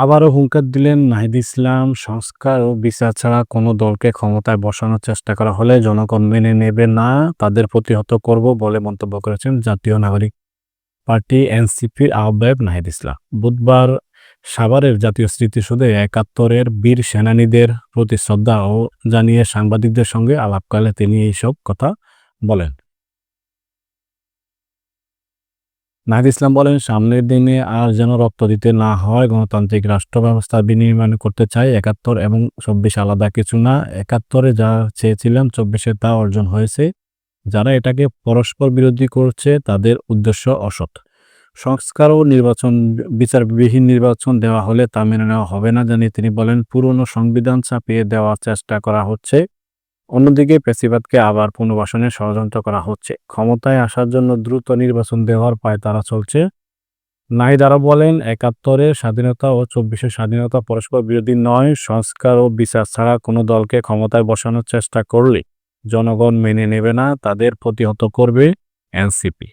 আবারও হুঙ্কার দিলেন নাহিদ ইসলাম, সংস্কার ও বিচার ছাড়া কোনো দলকে ক্ষমতায় বসানোর চেষ্টা করা হলে জনগণ মেনে নেবে না, তাদের প্রতিহত করব বলে মন্তব্য করেছেন জাতীয় নাগরিক পার্টি এনসিপির আহ্বায়ক নাহিদ ইসলাম। বুধবার সাভারের জাতীয় স্মৃতিসৌধে একাত্তরের বীর সেনানীদের প্রতি শ্রদ্ধা ও জানিয়ে সাংবাদিকদের সঙ্গে আলাপকালে তিনি এইসব কথা বলেন। নাহিদ ইসলাম বলেন, সামনের দিনে আর যেন রক্ত দিতে না হয়, গণতান্ত্রিক রাষ্ট্র ব্যবস্থা বিনির্মাণ করতে চাই একাত্তর এবং চব্বিশ আলাদা কিছু না। একাত্তরে যা চেয়েছিলাম, চব্বিশে তা অর্জন হয়েছে। যারা এটাকে পরস্পর বিরোধী করছে, তাদের উদ্দেশ্য অসৎ। সংস্কার ও নির্বাচন, বিচারবিহীন নির্বাচন দেওয়া হলে তা মেনে নেওয়া হবে না, জানিয়ে তিনি বলেন, পুরনো সংবিধান চাপিয়ে দেওয়ার চেষ্টা করা হচ্ছে। অন্যদিকে পেসিবাদকে আবার পুনর্বাসনে ষড়যন্ত্র করা হচ্ছে। ক্ষমতায় আসার জন্য দ্রুত নির্বাচন দেওয়ার পায় তারা চলছে। নাহিদ আরও বলেন, একাত্তরের স্বাধীনতা ও চব্বিশের স্বাধীনতা পরস্পর বিরোধী নয়, সংস্কার ও বিচার ছাড়া কোনো দলকে ক্ষমতায় বসানোর চেষ্টা করলে জনগণ মেনে নেবে না, তাদের প্রতিহত করবে এনসিপি।